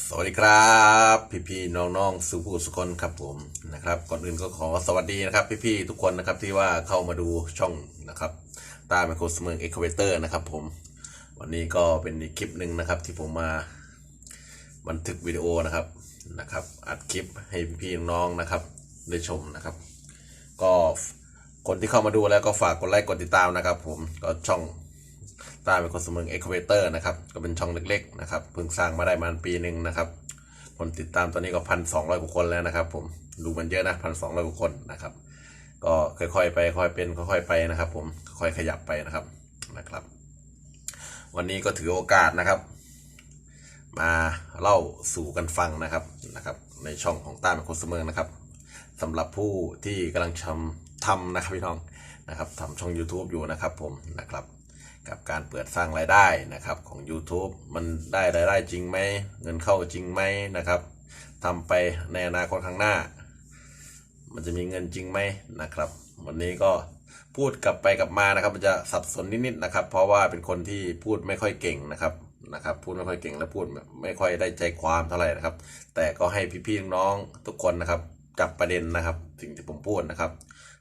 สวัสดีครับพี่พี่ๆน้องๆสุภูสุคนครับผมนะครับ ก่อนอื่นก็ขอสวัสดีนะครับ พี่พี่ๆทุกคนนะครับที่ว่าเข้ามาดูช่องนะครับตาไมโครสเมิร์เอ็กเวเตอร์นะครับผมวันนี้ก็เป็นคลิปหนึ่งนะครับที่ผมมาบันทึกวิดีโอนะครับนะครับอัดคลิปให้พี่พี่ๆน้องๆนะครับได้ชมนะครับ ก็คนที่เข้ามาดูแล้วก็ฝากกดไลค์กดติดตามนะครับ ผมก็ช่อง ตาเป็นคนสมเมืองเอ็กเวเตอร์นะครับ ก็เป็นช่องเล็กๆนะครับเพิ่งสร้างมาได้ประมาณปีหนึ่งนะครับคนติดตามตอนนี้ก็พันสองร้อยกว่าคนแล้วนะครับ ผมดูมันเยอะนะพันสองร้อยกว่าคนนะครับ ก็ค่อยๆไปค่อยเป็นค่อยๆไปนะครับ ผมค่อยขยับไปนะครับนะครับ วันนี้ก็ถือโอกาสนะครับ มาเล่าสู่กันฟังนะครับนะครับ ในช่องของต้าเป็นคนเสมอนะครับสำหรับผู้ที่กำลังทำทำนะครับพี่น้องนะครับทำช่อง YouTube อยู่นะครับผมนะครับ การเปิดสร้างรายได้นะครับของ YouTube มันได้รายได้จริงไหมเงินเข้าจริงไหมนะครับทำไปในอนาคตข้างหน้า มันจะมีเงินจริงไหมนะครับ วันนี้ก็พูดกลับไปกลับมานะครับมันจะสับสนนิดๆนะครับ เพราะว่าเป็นคนที่พูดไม่ค่อยเก่งนะครับนะครับพูดไม่ค่อยเก่งและพูดไม่ค่อยได้ใจความเท่าไหร่นะครับ แต่ก็ให้พี่ๆน้องๆทุกคนนะครับ จับประเด็นนะครับ สิ่งที่ผมพูดนะครับ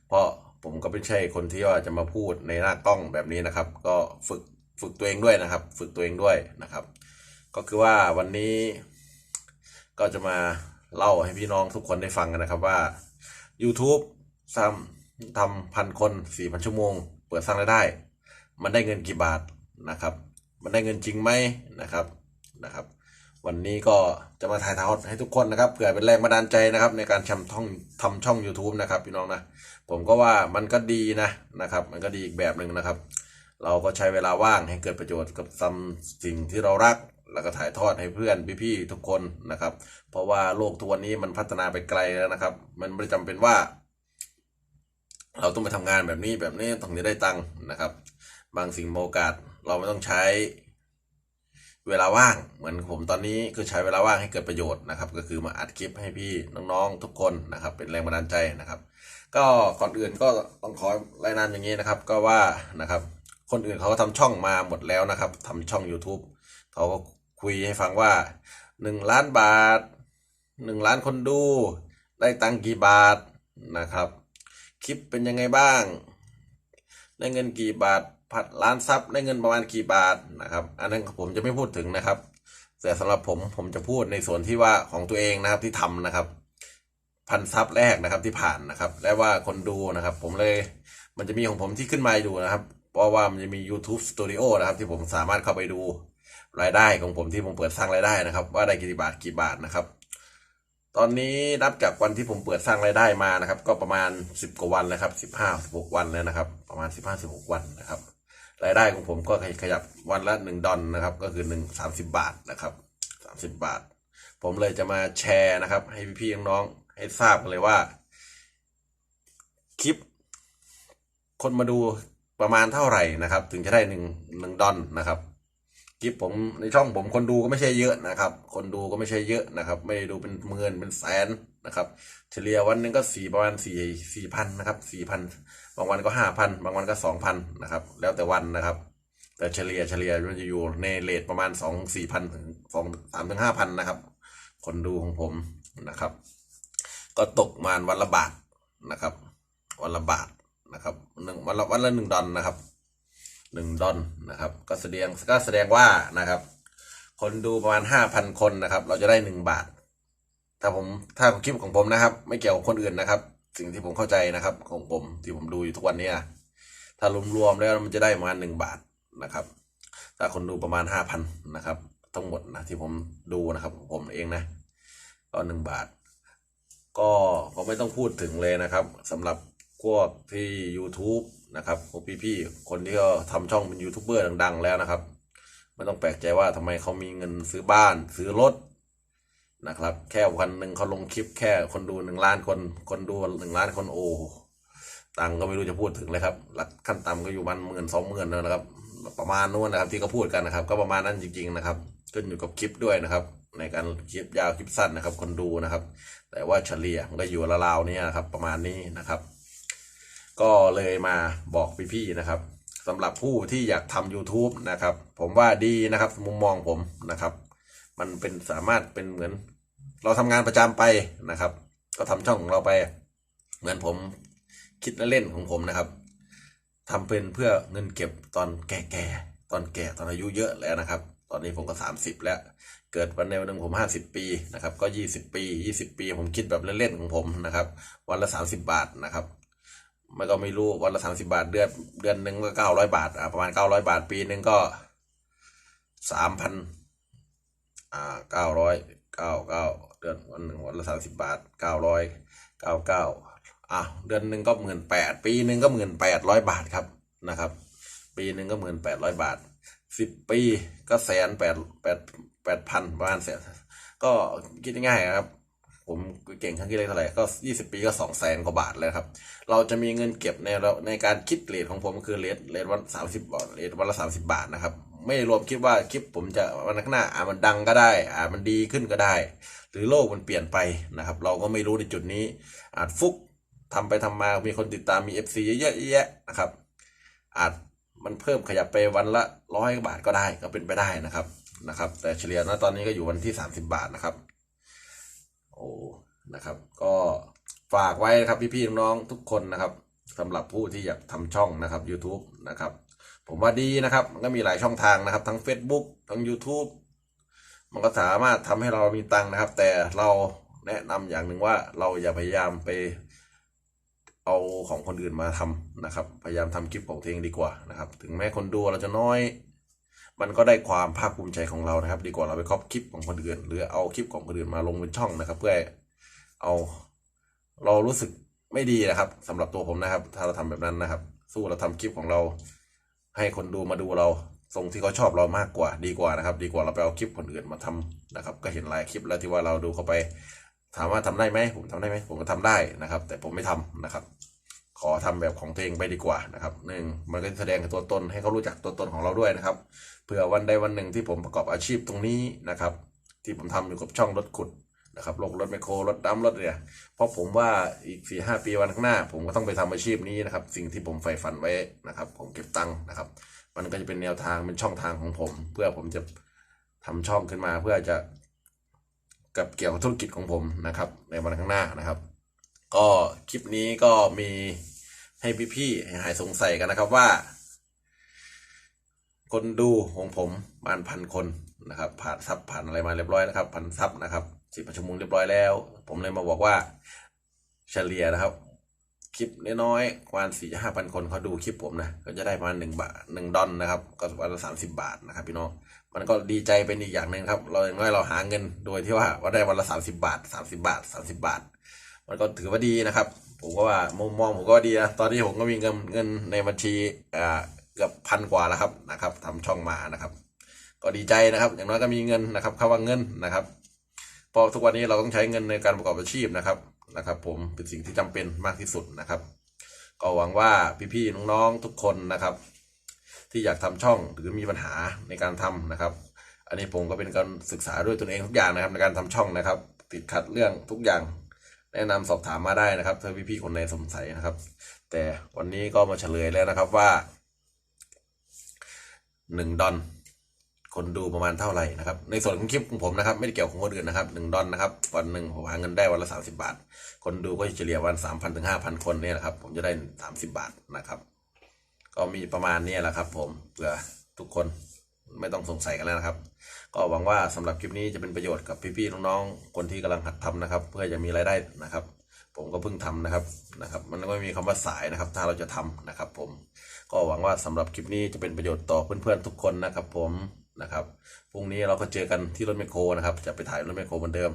เพราะ ผมก็ไม่ใช่คนที่ว่าจะมาพูดในหน้ากล้องแบบนี้นะครับ ก็ฝึกฝึกตัวเองด้วยนะครับ ฝึกตัวเองด้วยนะครับ ก็คือว่าวันนี้ก็จะมาเล่าให้พี่น้องทุกคนได้ฟังกันนะครับว่า YouTube ทำทำพันคนสี่พันชั่วโมง เปิดสร้างรายได้ มันได้เงินกี่บาทนะครับ มันได้เงินจริงไหมนะครับนะครับ วันนี้ก็จะมาถ่ายทอดให้ทุกคนนะครับเผื่อเป็นแรงบันดาลใจนะครับในการทำท่องทำช่อง YouTube นะครับพี่น้องนะผมก็ว่ามันก็ดีนะนะครับมันก็ดีอีกแบบหนึ่งนะครับ เราก็ใช้เวลาว่างให้เกิดประโยชน์กับทำสิ่งที่เรารักแล้วก็ถ่ายทอดให้เพื่อนพี่ๆทุกคนนะครับ เพราะว่าโลกทุกวันนี้มันพัฒนาไปไกลแล้วนะครับ มันไม่จำเป็นว่า เราต้องไปทำงานแบบนี้แบบนี้ต้องได้ตังค์นะครับ บางสิ่งโอกาสเราไม่ต้องใช้ เวลาว่างเหมือนผมตอนนี้คือใช้เวลาว่างให้เกิดประโยชน์นะครับ ก็คือมาอัดคลิปให้พี่น้องๆทุกคนนะครับ เป็นแรงบันดาลใจนะครับ ก็ก่อนอื่นก็ต้องขอรายนามอย่างนี้นะครับ ก็ว่านะครับ คนอื่นเขาก็ทำช่องมาหมดแล้วนะครับทำช่อง YouTube เขาก็คุยให้ฟังว่าหนึ่งล้านบาทหนึ่งล้านคนดู ได้ตังกี่บาทนะครับ คลิปเป็นยังไงบ้าง ได้เงินกี่บาท ผัดล้านซับได้เงินประมาณกี่บาทนะครับ อันนั้นผมจะไม่พูดถึงนะครับ แต่สำหรับผมผมจะพูดในส่วนที่ว่าของตัวเองนะครับที่ทำนะครับ พันซับแรกนะครับที่ผ่านนะครับ และว่าคนดูนะครับ ผมเลยมันจะมีของผมที่ขึ้นมาอยู่นะครับ เพราะว่ามันจะมี YouTube Studio นะครับ ที่ผมสามารถเข้าไปดูรายได้ของผมที่ผมเปิดสร้างรายได้นะครับ ว่าได้กี่บาทกี่บาทนะครับ ตอนนี้นับจากวันที่ผมเปิดสร้างรายได้มานะครับ ก็ประมาณสิบกว่าวันแล้วครับสิบห้าสิบหกวันแล้วนะครับ ประมาณสิบห้าสิบหกวันนะครับ รายได้ของผมก็ขยับวันละหนึ่งดอลนะครับ ก็คือหนึ่งสามสิบบาทนะครับสามสิบบาท ผมเลยจะมาแชร์นะครับ ให้พี่ๆน้องๆให้ทราบกันเลยว่า คลิป คนมาดูประมาณเท่าไหร่นะครับ ถึงจะได้หนึ่งหนึ่งดอลนะครับคลิปผมในช่องผมคนดูก็ไม่ใช่เยอะนะครับ คนดูก็ไม่ใช่เยอะนะครับ ไม่ได้ดูเป็นหมื่นเป็นแสน นะครับ เฉลี่ยวันหนึงก็สี่ประมาณสี่สี่พันนะครับสี่พันบางวันก็ห้าพันบางวันก็สองพันนะครับ แล้วแต่วันนะครับ แต่เฉลี่ยเฉลี่ยมันจะอยู่ในเรทประมาณสองสี่พันถึงสองสามถึงห้าพันนะครับ คนดูของผมนะครับ ก็ตกมาวันละบาทนะครับ วันละบาทนะครับหนึ่งวันละวันละหนึ่งดอลนะครับหนึ่งดอลนะครับ ก็แสดงก็แสดงว่านะครับ คนดูประมาณห้าพันคนนะครับ เราจะได้หนึ่งบาท ถ้าผมถ้าคลิปของผมนะครับ ไม่เกี่ยวกับคนอื่นนะครับ สิ่งที่ผมเข้าใจนะครับ ของผมที่ผมดูอยู่ทุกวันนี้ถ้ารวมๆแล้วมันจะได้ประมาณหนึ่งบาทนะครับ ถ้าคนดูประมาณห้าพันนะครับ ทั้งหมดนะที่ผมดูนะครับของผมเองนะ ก็หนึ่งบาท ก็ก็ไม่ต้องพูดถึงเลยนะครับสำหรับพวกที่ YouTube นะครับพวกพี่ๆคนที่เขาทำช่องเป็นยูทูบเบอร์ดัง ๆ แล้วนะครับ ไม่ต้องแปลกใจว่าทำไมเขามีเงินซื้อบ้าน ซื้อรถ นะครับ แค่วันหนึ่งเขาลงคลิปแค่คนดูหนึ่งล้านคนคนดูหนึ่งล้านคนโอ้ตังก็ไม่รู้จะพูดถึงเลยครับหลักขั้นต่ำก็อยู่มันหมื่นสองหมื่นนะครับ ประมาณนู้นนะครับ ที่เขาพูดกันนะครับ ก็ประมาณนั้นจริง ๆ นะครับขึ้นอยู่กับคลิปด้วยนะครับ ในการคลิปยาวคลิปสั้นนะครับ คนดูนะครับ แต่ว่าเฉลี่ยมันก็อยู่ราวๆนี้นะครับ ประมาณนี้นะครับ ก็เลยมาบอกพี่ๆนะครับสำหรับผู้ที่อยากทำ YouTube นะครับ ผมว่าดีนะครับ มุมมองผมนะครับ มันเป็นสามารถเป็นเหมือน เราทำงานประจำไปนะครับ ก็ทำช่องของเราไป เหมือนผมคิดเล่นของผมนะครับทำเป็นเพื่อเงินเก็บตอนแก่ๆตอนแก่ตอนอายุเยอะแล้วนะครับ ตอนนี้ผมก็สามสิบแล้ว เกิดวันในวันหนึ่งผมห้าสิบปีนะครับ ก็ยี่สิบปียี่สิบปี ผมคิดแบบเล่นๆของผมนะครับ วันละสามสิบบาทนะครับมันก็ไม่รู้วันละสามสิบาทเดือนเดือนหนึ่งก็เก้าร้อยบาทอ่าประมาณเก้าร้อยบาทปีหนึ่งก็สามพัน อ่าเก้าร้อยเก้าเก้าเดือนวันหนึ่งวันละสามสิบบาทเก้าร้อยเก้าเก้าอะเดือนหนึ่งก็หมื่นแปดปีหนึ่งก็หมื่นแปดร้อยบาทครับนะครับ ปีหนึ่งก็หมื่นแปดร้อยบาทสิบปีก็แสนแปดแปดแปดพันประมาณแสนก็คิดง่ายๆครับ ผมเก่งครั้งที่เลขเท่าไหร่ก็ยี่สิบปีก็สองแสนกว่าบาทแล้วครับ เราจะมีเงินเก็บในเราในการคิดเลทของผมคือเลทเลทวันสามสิบบาทเลทวันละสามสิบบาทนะครับ ไม่รวมคิดว่าคลิปผมจะวันข้างหน้าอ่ามันดังก็ได้อ่ามันดีขึ้นก็ได้ หรือโลกมันเปลี่ยนไปนะครับ เราก็ไม่รู้ในจุดนี้อาจฟุกทำไปทำมามีคนติดตามมี FC เยอะแยะนะครับ อาจมันเพิ่มขยับไปวันละร้อยบาทก็ได้ก็เป็นไปได้นะครับนะครับ แต่เฉลี่ยนะตอนนี้ก็อยู่วันที่สามสิบาทนะครับ โอ้นะครับ ก็ฝากไว้นะครับพี่ๆน้องๆทุกคนนะครับสำหรับผู้ที่อยากทำช่องนะครับ YouTube นะครับ ผมว่าดีนะครับ มันก็มีหลายช่องทางนะครับ ทั้ง Facebook ทั้ง YouTube มันก็สามารถทำให้เรามีตังค์นะครับ แต่เราแนะนำอย่างหนึ่งว่าเราอย่าพยายามไปเอาของคนอื่นมาทำนะครับ พยายามทำคลิปของตัวเองดีกว่านะครับ ถึงแม้คนดูเราจะน้อย มันก็ได้ความภาคภูมิใจของเรานะครับ ดีกว่าเราไปครอบคลิปของคนอื่น หรือเอาคลิปของคนอื่นมาลงเป็นช่องนะครับ เพื่อเอาเรารู้สึกไม่ดีนะครับสำหรับตัวผมนะครับ ถ้าเราทำแบบนั้นนะครับ สู้เราทำคลิปของเรา ให้คนดูมาดูเราทรงที่เขาชอบเรามากกว่าดีกว่านะครับ ดีกว่าเราไปเอาคลิปคนอื่นมาทำนะครับ ก็เห็นหลายคลิปแล้วที่ว่าเราดูเข้าไป ถามว่าทำได้ไหมผมทำได้ไหมผมก็ทำได้นะครับ แต่ผมไม่ทำนะครับ ขอทำแบบของตัวเองไปดีกว่านะครับหนึ่งมันก็แสดงถึงตัวตนให้เขารู้จักตัวตนของเราด้วยนะครับเผื่อวันใดวันหนึ่งที่ผมประกอบอาชีพตรงนี้นะครับ ที่ผมทำอยู่กับช่องรถขุด นะครับรถรถไมคโครรถดำรถเนี่ยเพราะผมว่าอีกสี่ห้าปีวันข้างหน้า ผมก็ต้องไปทำอาชีพนี้นะครับ สิ่งที่ผมใฝ่ฝันไว้นะครับ ผมเก็บตังค์นะครับ มันก็จะเป็นแนวทางเป็นช่องทางของผม เพื่อผมจะทำช่องขึ้นมาเพื่อจะกับเกี่ยวกับธุรกิจของผมนะครับ ในวันข้างหน้านะครับ ก็คลิปนี้ก็มีให้พี่ๆหายสงสัยกันนะครับว่า คนดูของผมประมาณพันคนนะครับผ่านซับผ่านอะไรมาเรียบร้อยนะครับพันซับนะครับสิบประชุมงเรียบร้อยแล้ว ผมเลยมาบอกว่าเฉลี่ยนะครับคลิปน้อยๆประมาณสี่ห้าพันคนเขาดูคลิปผมนะก็จะได้ประมาณหนึ่งบาทหนึ่งดอลนะครับก็วันละสามสิบาทนะครับพี่น้องมันก็ดีใจเป็นอีกอย่างหนึ่งครับ เราอย่างน้อยเราหาเงินโดยที่ว่าว่าได้วันละสามสิบาทสามสิบาทสามสิบาท มันก็ถือว่าดีนะครับ ผมก็ว่ามุมมองผมก็ดีนะตอนนี้ผมก็มีเงินเงินในบัญชีอ่า กือบพันกว่าแล้วครับนะครับทำช่องมานะครับ ก็ดีใจนะครับ อย่างน้อยก็มีเงินนะครับคำว่าเงินนะครับเพราะทุกวันนี้เราต้องใช้เงินในการประกอบอาชีพนะครับนะครับ ผมเป็นสิ่งที่จำเป็นมากที่สุดนะครับ ก็หวังว่าพี่ๆน้องๆทุกคนนะครับ ที่อยากทำช่องหรือมีปัญหาในการทำนะครับ อันนี้ผมก็เป็นการศึกษาด้วยตนเองทุกอย่างนะครับ ในการทำช่องนะครับ ติดขัดเรื่องทุกอย่างแนะนำสอบถามมาได้นะครับถ้าพี่ๆคนไหนสงสัยนะครับ แต่วันนี้ก็มาเฉลยแล้วนะครับว่า หนึ่งดอนคนดูประมาณเท่าไหร่นะครับ ในส่วนของคลิปของผมนะครับ ไม่ได้เกี่ยวกับคนอื่นนะครับหนึ่งดอนนะครับวันหนึ่งผมหาเงินได้วันละสามสิบาท คนดูก็เฉลี่ยวันสามพันถึงห้าพันคนเนี่ยแหละครับ ผมจะได้สามสิบาทนะครับ ก็มีประมาณนี้แหละครับ ผมเผื่อทุกคนไม่ต้องสงสัยกันแล้วนะครับ ก็หวังว่าสำหรับคลิปนี้จะเป็นประโยชน์กับพี่ๆน้องๆคนที่กำลังหัดทำนะครับ เพื่อจะมีรายได้นะครับ ผมก็เพิ่งทำนะครับนะครับ มันก็ไม่มีคำว่าสายนะครับ ถ้าเราจะทำนะครับ ผม ก็หวังว่าสำหรับคลิปนี้จะเป็นประโยชน์ต่อเพื่อนๆทุกคนนะครับผมนะครับพรุ่งนี้เราก็เจอกันที่รถแมคโครนะครับ จะไปถ่ายรถแมคโครเหมือนเดิม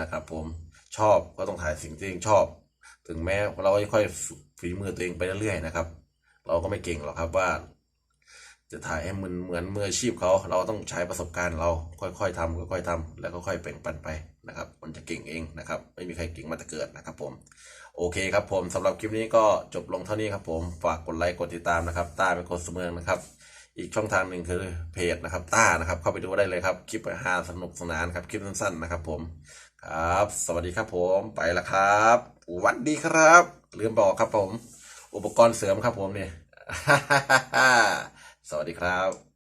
นะครับ ผมชอบก็ต้องถ่ายสิ่งที่เองชอบ ถึงแม้เราจะค่อยฝีมือตัวเองไปเรื่อยๆนะครับ เราก็ไม่เก่งหรอกครับว่า จะถ่ายให้มันเหมือนมืออาชีพเขาเราต้องใช้ประสบการณ์เราค่อยๆทำค่อยๆทำแล้วก็ค่อยแบ่งปันไปนะครับ มันจะเก่งเองนะครับ ไม่มีใครเก่งมาแต่เกิดนะครับ ผม โอเคครับผมสำหรับคลิปนี้ก็จบลงเท่านี้ครับผมฝากกดไลค์กดติดตามนะครับต้าเป็นคนเสมอนะครับ อีกช่องทางหนึ่งคือเพจนะครับต้านะครับเข้าไปดูได้เลยครับคลิปฮาสนุกสนานครับคลิปสั้นๆนะครับผมครับ สวัสดีครับผมไปล้วครับวัสดีครับ ลืมบอกครับผม อุปกรณ์เสริมครับผมเนี่ย สวัสดีครับ